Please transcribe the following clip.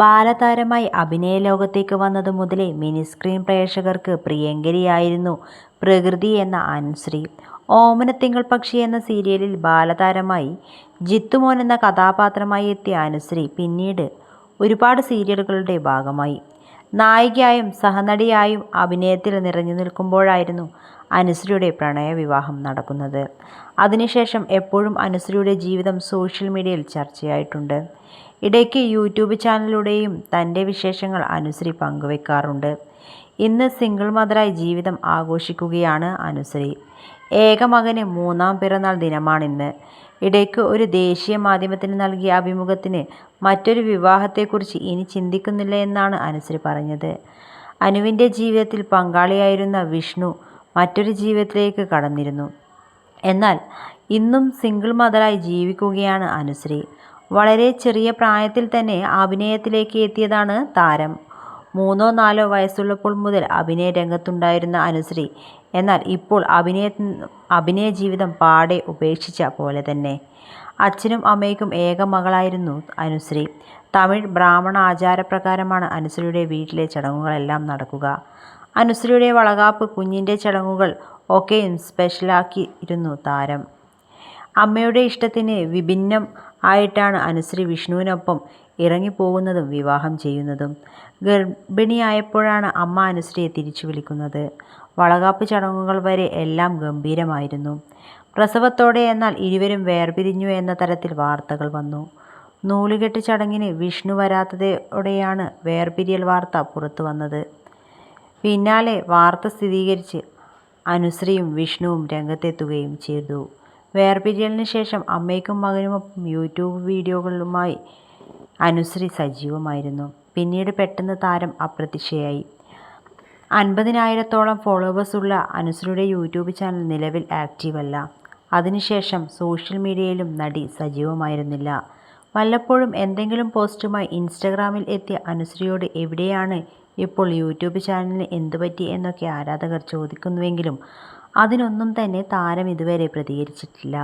ബാലതാരമായി അഭിനയ ലോകത്തേക്ക് വന്നതു മുതലേ മിനി സ്ക്രീൻ പ്രേക്ഷകർക്ക് പ്രിയങ്കരിയായിരുന്നു പ്രകൃതി എന്ന അനുശ്രീ. ഓമനത്തിങ്കൾ പക്ഷി എന്ന സീരിയലിൽ ബാലതാരമായി ജിത്തുമോൻ എന്ന കഥാപാത്രമായി എത്തിയ അനുശ്രീ പിന്നീട് ഒരുപാട് സീരിയലുകളുടെ ഭാഗമായി. നായികയായും സഹനടിയായും അഭിനയത്തിൽ നിറഞ്ഞുനിൽക്കുമ്പോഴായിരുന്നു അനുശ്രീയുടെ പ്രണയവിവാഹം നടക്കുന്നത്. അതിനുശേഷം എപ്പോഴും അനുശ്രീയുടെ ജീവിതം സോഷ്യൽ മീഡിയയിൽ ചർച്ചയായിട്ടുണ്ട്. ഇടയ്ക്ക് യൂട്യൂബ് ചാനലിലൂടെയും തന്റെ വിശേഷങ്ങൾ അനുശ്രീ പങ്കുവെക്കാറുണ്ട്. ഇന്ന് സിംഗിൾ മദറായി ജീവിതം ആഘോഷിക്കുകയാണ് അനുശ്രീ. ഏക മകന് മൂന്നാം പിറന്നാൾ ദിനമാണിന്ന്. ഇടയ്ക്ക് ഒരു ദേശീയ മാധ്യമത്തിന് നൽകിയ അഭിമുഖത്തിന് മറ്റൊരു വിവാഹത്തെക്കുറിച്ച് ഇനി ചിന്തിക്കുന്നില്ല എന്നാണ് അനുശ്രീ പറഞ്ഞത്. അനുവിന്റെ ജീവിതത്തിൽ പങ്കാളിയായിരുന്ന വിഷ്ണു മറ്റൊരു ജീവിതത്തിലേക്ക് കടന്നിരുന്നു. എന്നാൽ ഇന്നും സിംഗിൾ മദറായി ജീവിക്കുകയാണ് അനുശ്രീ. വളരെ ചെറിയ പ്രായത്തിൽ തന്നെ അഭിനയത്തിലേക്ക് എത്തിയതാണ് താരം. മൂന്നോ നാലോ വയസ്സുള്ളപ്പോൾ മുതൽ അഭിനയ രംഗത്തുണ്ടായിരുന്ന അനുശ്രീ എന്നാൽ ഇപ്പോൾ അഭിനയ അഭിനയ ജീവിതം പാടെ ഉപേക്ഷിച്ച പോലെ തന്നെ. അച്ഛനും അമ്മയ്ക്കും ഏക മകളായിരുന്നു അനുശ്രീ. തമിഴ് ബ്രാഹ്മണ ആചാരപ്രകാരമാണ് അനുശ്രീയുടെ വീട്ടിലെ ചടങ്ങുകളെല്ലാം നടക്കുക. അനുശ്രീയുടെ വളകാപ്പ്, കുഞ്ഞിന്റെ ചടങ്ങുകൾ ഒക്കെയും സ്പെഷ്യലാക്കിയിരുന്നു താരം. അമ്മയുടെ ഇഷ്ടത്തിന് വിഭിന്നം ആയിട്ടാണ് അനുശ്രീ വിഷ്ണുവിനൊപ്പം ഇറങ്ങിപ്പോകുന്നതും വിവാഹം ചെയ്യുന്നതും. ഗർഭിണിയായപ്പോഴാണ് അമ്മ അനുശ്രീയെ തിരിച്ചു വിളിക്കുന്നത് വളകാപ്പ് ചടങ്ങുകൾ വരെ എല്ലാം ഗംഭീരമായിരുന്നു. പ്രസവത്തോടെ എന്നാൽ ഇരുവരും വേർപിരിഞ്ഞു എന്ന തരത്തിൽ വാർത്തകൾ വന്നു. നൂലുകെട്ട് ചടങ്ങിന് വിഷ്ണു വരാത്തതോടെയാണ് വേർപിരിയൽ വാർത്ത പുറത്തുവന്നത്. പിന്നാലെ വാർത്ത സ്ഥിരീകരിച്ച് അനുശ്രീയും വിഷ്ണുവും രംഗത്തെത്തുകയും ചെയ്തു. വേർപിരിയലിന് ശേഷം അമ്മയ്ക്കും മകനുമൊപ്പം യൂട്യൂബ് വീഡിയോകളുമായി അനുശ്രീ സജീവമായിരുന്നു. പിന്നീട് പെട്ടെന്ന് താരം അപ്രത്യക്ഷയായി. അൻപതിനായിരത്തോളം ഫോളോവേഴ്സുള്ള അനുശ്രീയുടെ യൂട്യൂബ് ചാനൽ നിലവിൽ ആക്റ്റീവല്ല അതിനുശേഷം സോഷ്യൽ മീഡിയയിലും നടി സജീവമായിരുന്നില്ല. വല്ലപ്പോഴും എന്തെങ്കിലും പോസ്റ്റുമായി ഇൻസ്റ്റഗ്രാമിൽ എത്തിയ അനുശ്രീയോട് എവിടെയാണ് ഇപ്പോൾ യൂട്യൂബ് ചാനലിന് എന്തുപറ്റി എന്നൊക്കെ ആരാധകർ ചോദിക്കുന്നുവെങ്കിലും അതിനൊന്നും തന്നെ താരം ഇതുവരെ പ്രതികരിച്ചിട്ടില്ല.